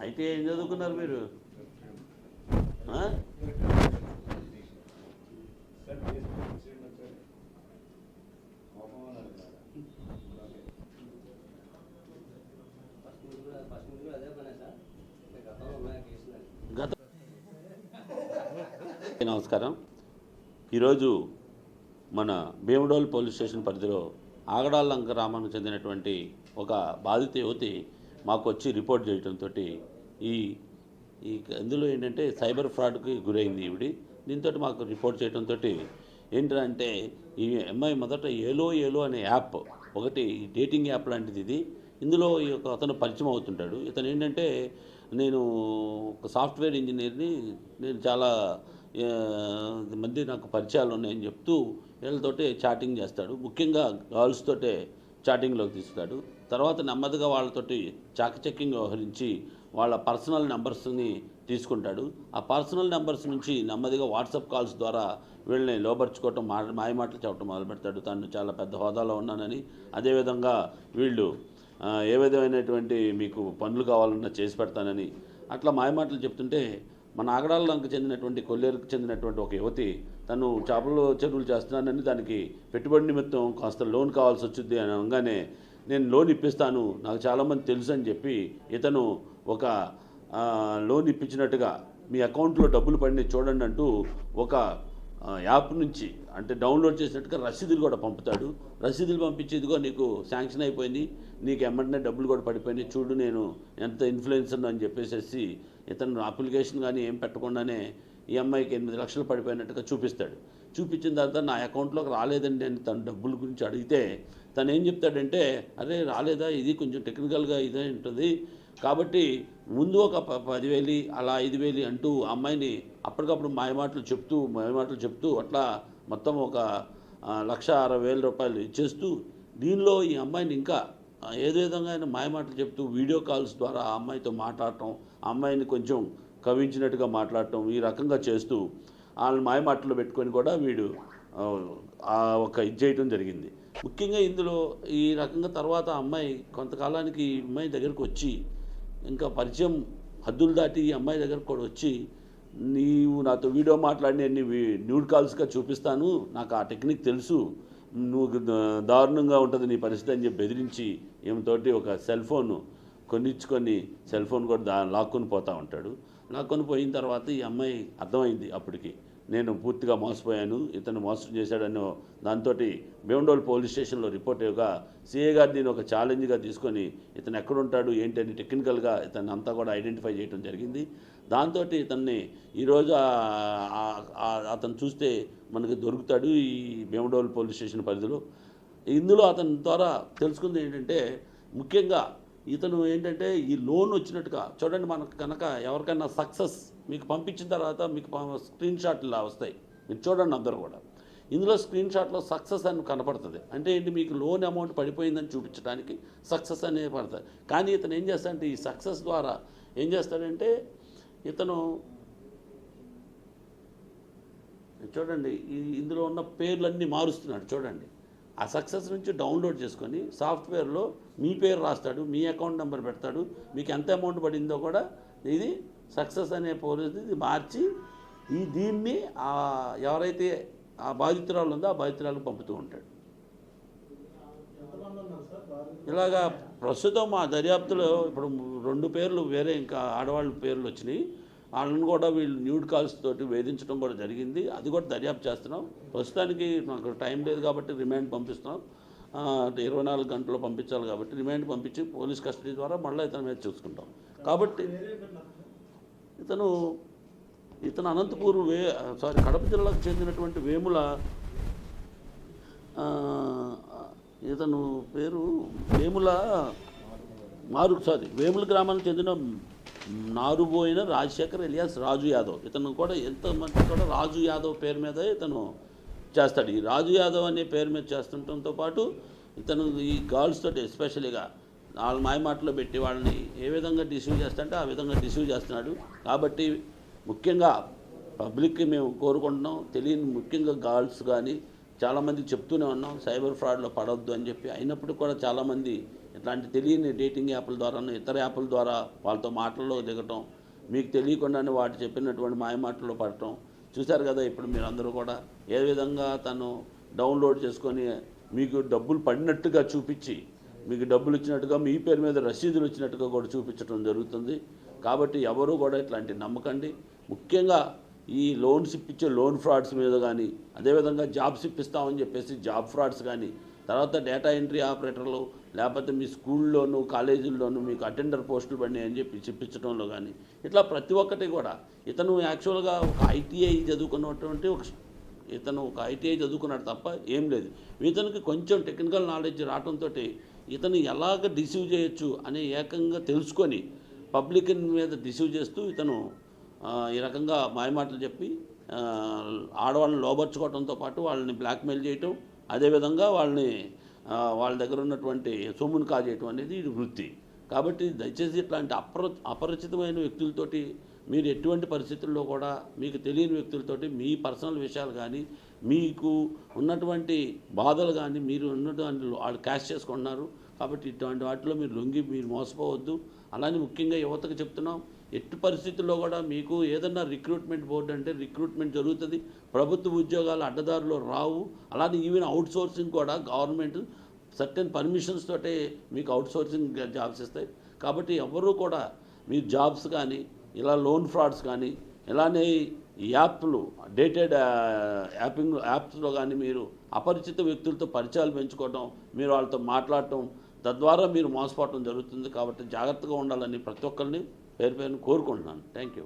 అయితే ఏం చదువుకున్నారు మీరు? ఫస్ట్ సార్ ఫేస్బుక్ ఇన్సిడెంట్ వచ్చారు కోపం అన్నారు కదా. ఫస్ట్ నుంచి కూడా ఫస్ట్ నుంచి కూడా అదే పనే సార్ ఇంకా గతంలో ఉన్నాయి కేసులు అని. గత నమస్కారం. ఈరోజు మన భీమడోల్ పోలీస్ స్టేషన్ పరిధిలో ఆగడాలంక గ్రామానికి చెందినటువంటి ఒక బాధిత యువతి మాకు వచ్చి రిపోర్ట్ చేయడంతో ఈ ఈ ఇందులో ఏంటంటే సైబర్ ఫ్రాడ్కి గురైంది ఈవిడి. దీంతో మాకు రిపోర్ట్ చేయడంతో ఏంటంటే ఈ అమ్మాయి మొదట ఏలో ఏలో అనే యాప్ ఒకటి డేటింగ్ యాప్ లాంటిది ఇది. ఇందులో ఈ యొక్క అతను పరిచయం అవుతుంటాడు. ఇతను ఏంటంటే నేను ఒక సాఫ్ట్వేర్ ఇంజనీర్ని నేను చాలా మంది నాకు పరిచయాలు ఉన్నాయని చెప్తూ వీళ్ళతోటే చాటింగ్ చేస్తాడు. ముఖ్యంగా గర్ల్స్ తోటే చాటింగ్లోకి తీస్తాడు. తర్వాత నెమ్మదిగా వాళ్ళతోటి చాకచక్యంగా వ్యవహరించి వాళ్ళ పర్సనల్ నెంబర్స్ని తీసుకుంటాడు. ఆ పర్సనల్ నెంబర్స్ నుంచి నెమ్మదిగా వాట్సాప్ కాల్స్ ద్వారా వీళ్ళని లోపరుచుకోవటం మా మాయమాటలు చెప్పడం మొదలు పెడతాడు తను చాలా పెద్ద హోదాలో ఉన్నానని. అదేవిధంగా వీళ్ళు ఏ విధమైనటువంటి మీకు పనులు కావాలన్నా చేసి పెడతానని అట్లా మాయమాటలు చెప్తుంటే మన ఆగడాలకు చెందినటువంటి కొల్లేరుకు చెందినటువంటి ఒక యువతి తను చేపలు చెరువులు చేస్తున్నానని దానికి పెట్టుబడి నిమిత్తం కాస్త లోన్ కావాల్సి వచ్చింది అని అనగానే నేను లోన్ ఇప్పిస్తాను నాకు చాలామంది తెలుసు అని చెప్పి ఇతను ఒక లోన్ ఇప్పించినట్టుగా మీ అకౌంట్లో డబ్బులు పడినాయి చూడండి అంటూ ఒక యాప్ నుంచి అంటే డౌన్లోడ్ చేసినట్టుగా రసీదులు కూడా పంపుతాడు. రసీదులు పంపించేదిగో నీకు శాంక్షన్ అయిపోయింది నీకు ఎమ్మటనే డబ్బులు కూడా పడిపోయినాయి చూడు నేను ఎంత ఇన్ఫ్లుయెన్సర్ అని చెప్పేసేసి ఇతను అప్లికేషన్ కానీ ఏం పెట్టకుండానే ఈ అమ్మాయికి ఎనిమిది లక్షలు పడిపోయినట్టుగా చూపిస్తాడు. చూపించిన తర్వాత నా అకౌంట్లోకి రాలేదండి అని తను డబ్బుల గురించి అడిగితే తను ఏం చెప్తాడంటే అరే రాలేదా? ఇది కొంచెం టెక్నికల్గా ఇదే ఉంటుంది. కాబట్టి ముందు ఒక పదివేలు అలా ఐదు వేలు అంటూ అమ్మాయిని అప్పటికప్పుడు మాయమాటలు చెప్తూ మాయమాటలు చెప్తూ అట్లా మొత్తం ఒక లక్ష అరవై వేల రూపాయలు ఇచ్చేస్తూ దీనిలో ఈ అమ్మాయిని ఇంకా ఏదో విధంగా ఆయన మాయమాటలు చెప్తూ వీడియో కాల్స్ ద్వారా ఆ అమ్మాయితో మాట్లాడటం ఆ అమ్మాయిని కొంచెం కవించినట్టుగా మాట్లాడటం ఈ రకంగా చేస్తూ వాళ్ళని మాయమాటలు పెట్టుకొని కూడా వీడు ఆ, ఒక ఇది చేయటం జరిగింది. ముఖ్యంగా ఇందులో ఈ రకంగా తర్వాత అమ్మాయి కొంతకాలానికి ఈ అమ్మాయి దగ్గరకు వచ్చి ఇంకా పరిచయం హద్దులు దాటి ఈ అమ్మాయి దగ్గర కూడా వచ్చి నీవు నాతో వీడియో మాట్లాడి నేను న్యూడ్ కాల్స్గా చూపిస్తాను నాకు ఆ టెక్నిక్ తెలుసు నువ్వు దారుణంగా ఉంటుంది నీ పరిస్థితి అని చెప్పి బెదిరించి ఏమితోటి ఒక సెల్ ఫోన్ కొనిచ్చుకొని సెల్ ఫోన్ కూడా దా లాక్కొని పోతూ ఉంటాడు. లాక్కొని పోయిన తర్వాత ఈ అమ్మాయి అర్థమైంది అప్పటికి. నేను పూర్తిగా మోసపోయాను ఇతను మోసం చేశాడని దాంతో బేవండోల్ పోలీస్ స్టేషన్లో రిపోర్ట్ ఇవ్వగా సిఏ గారు దీన్ని ఒక ఛాలెంజ్గా తీసుకొని ఇతను ఎక్కడుంటాడు ఏంటి అని టెక్నికల్గా ఇతను అంతా కూడా ఐడెంటిఫై చేయడం జరిగింది. దాంతో ఇతన్ని ఈరోజు అతను చూస్తే మనకి దొరుకుతాడు ఈ బేవండోల్ పోలీస్ స్టేషన్ పరిధిలో. ఇందులో అతని ద్వారా తెలుసుకుంది ఏంటంటే ముఖ్యంగా ఇతను ఏంటంటే ఈ లోన్ వచ్చినట్టుగా చూడండి మనకు కనుక ఎవరికైనా సక్సెస్ మీకు పంపించిన తర్వాత మీకు స్క్రీన్ షాట్లు వస్తాయి. మీరు చూడండి అందరూ కూడా. ఇందులో స్క్రీన్ షాట్లో సక్సెస్ అని కనపడుతుంది. అంటే ఏంటి? మీకు లోన్ అమౌంట్ పడిపోయిందని చూపించడానికి సక్సెస్ అనేది పడుతుంది. కానీ ఇతను ఏం చేస్తాడంటే ఈ సక్సెస్ ద్వారా ఏం చేస్తాడంటే ఇతను చూడండి ఇందులో ఉన్న పేర్లన్నీ మారుస్తున్నాడు. చూడండి. ఆ సక్సెస్ నుంచి డౌన్లోడ్ చేసుకొని సాఫ్ట్వేర్లో మీ పేరు రాస్తాడు మీ అకౌంట్ నెంబర్ పెడతాడు మీకు ఎంత అమౌంట్ పడిందో కూడా ఇది సక్సెస్ అనే పోలీసు ఇది మార్చి ఈ దీన్ని ఎవరైతే ఆ బాధితురాలు ఉందో ఆ బాధితురాలకు పంపుతూ ఉంటాడు. ఇలాగా ప్రస్తుతం మా దర్యాప్తులో ఇప్పుడు రెండు పేర్లు వేరే ఇంకా ఆడవాళ్ళ పేర్లు వచ్చినాయి. వాళ్ళని కూడా వీళ్ళు న్యూడ్ కాల్స్ తోటి వేధించడం కూడా జరిగింది. అది కూడా దర్యాప్తు చేస్తున్నాం. ప్రస్తుతానికి నాకు టైం లేదు కాబట్టి రిమాండ్ పంపిస్తున్నాం. ఇరవై నాలుగు గంటల్లో పంపించాలి కాబట్టి రిమాండ్ పంపించి పోలీస్ కస్టడీ ద్వారా మళ్ళీ ఇతని మీద చూసుకుంటాం. కాబట్టి ఇతను ఇతను అనంతపూర్ వే సారీ కడప జిల్లాకు చెందినటువంటి వేముల ఇతను పేరు వేముల మారు సారీ వేముల గ్రామానికి చెందిన నారుబోయిన రాజశేఖర్ ఎలియాస్ రాజు యాదవ్. ఇతను కూడా ఎంతమంది కూడా రాజు యాదవ్ పేరు మీద ఇతను చేస్తాడు. ఈ రాజు యాదవ్ అనే పేరు మీద చేస్తుండటంతో పాటు ఇతను ఈ గర్ల్స్ తోటి ఎస్పెషల్గా వాళ్ళ మాయమాటలో పెట్టి వాళ్ళని ఏ విధంగా డిసీవ్ చేస్తాడంటే ఆ విధంగా డిసీవ్ చేస్తున్నాడు. కాబట్టి ముఖ్యంగా పబ్లిక్కి మేము కోరుకుంటున్నాం. తెలియని ముఖ్యంగా గర్ల్స్ కానీ చాలామంది చెప్తూనే ఉన్నాం. సైబర్ ఫ్రాడ్లో పడవద్దు అని చెప్పి. అయినప్పుడు కూడా చాలామంది ఇట్లాంటి తెలియని డేటింగ్ యాప్ల ద్వారా ఇతర యాప్ల ద్వారా వాళ్ళతో మాటల్లో దిగటం మీకు తెలియకుండానే వాటి చెప్పినటువంటి మాయ మాటల్లో పడటం. చూశారు కదా ఇప్పుడు మీరందరూ కూడా ఏ విధంగా తను డౌన్లోడ్ చేసుకొని మీకు డబ్బులు పడినట్టుగా చూపించి మీకు డబ్బులు ఇచ్చినట్టుగా మీ పేరు మీద రసీదులు ఇచ్చినట్టుగా కూడా చూపించడం జరుగుతుంది. కాబట్టి ఎవరు కూడా ఇట్లాంటి నమ్మకండి. ముఖ్యంగా ఈ లోన్స్ ఇప్పించే లోన్ ఫ్రాడ్స్ మీద కానీ అదేవిధంగా జాబ్స్ ఇప్పిస్తామని చెప్పేసి జాబ్ ఫ్రాడ్స్ కానీ తర్వాత డేటా ఎంట్రీ ఆపరేటర్లు లేకపోతే మీ స్కూల్లోనూ కాలేజీల్లోనూ మీకు అటెండర్ పోస్టులు పడినాయి అని చెప్పి చెప్పించడంలో కానీ ఇట్లా ప్రతి ఒక్కటి కూడా. ఇతను యాక్చువల్గా ఒక ఐటీఐ చదువుకున్నటువంటి ఒక ఇతను ఒక ఐటీఐ చదువుకున్నాడు తప్ప ఏం లేదు. ఇతనికి కొంచెం టెక్నికల్ నాలెడ్జ్ రావడంతో ఇతను ఎలాగ డిసీవ్ చేయొచ్చు అనే ఏకంగా తెలుసుకొని పబ్లిక్ మీద డిసీవ్ చేస్తూ ఇతను ఈ రకంగా మాయమాటలు చెప్పి ఆడవాళ్ళని లోబర్చుకోవడంతో పాటు వాళ్ళని బ్లాక్మెయిల్ చేయటం అదేవిధంగా వాళ్ళని వాళ్ళ దగ్గర ఉన్నటువంటి సొమ్మును కాజేయటం అనేది ఇది వృత్తి. కాబట్టి దయచేసి ఇట్లాంటి అప్ర అపరిచితమైన వ్యక్తులతోటి మీరు ఎటువంటి పరిస్థితుల్లో కూడా మీకు తెలియని వ్యక్తులతోటి మీ పర్సనల్ విషయాలు కానీ మీకు ఉన్నటువంటి బాధలు కానీ మీరు ఉన్నటువంటి వాళ్ళు క్యాష్ చేసుకుంటున్నారు. కాబట్టి ఇటువంటి వాటిలో మీరు లొంగి మీరు మోసపోవద్దు. అలానే ముఖ్యంగా యువతకు చెప్తున్నాం ఎట్టి పరిస్థితుల్లో కూడా మీకు ఏదన్నా రిక్రూట్మెంట్ బోర్డు అంటే రిక్రూట్మెంట్ జరుగుతుంది ప్రభుత్వ ఉద్యోగాలు అడ్డదారులు రావు అలానే ఈవెన్ అవుట్ సోర్సింగ్ కూడా గవర్నమెంట్ సర్టెన్ పర్మిషన్స్ తోటే మీకు అవుట్ సోర్సింగ్ జాబ్స్ ఇస్తాయి. కాబట్టి ఎవరు కూడా మీ జాబ్స్ కానీ ఇలా లోన్ ఫ్రాడ్స్ కానీ ఇలానే యాప్లు డేటెడ్ యాపింగ్ యాప్స్లో కానీ మీరు అపరిచిత వ్యక్తులతో పరిచయాలు పెంచుకోవడం మీరు వాళ్ళతో మాట్లాడటం తద్వారా మీరు మోసపోవటం జరుగుతుంది. కాబట్టి జాగ్రత్తగా ఉండాలని ప్రతి ఒక్కరిని పేరు పేరుని కోరుకుంటున్నాను. Thank you.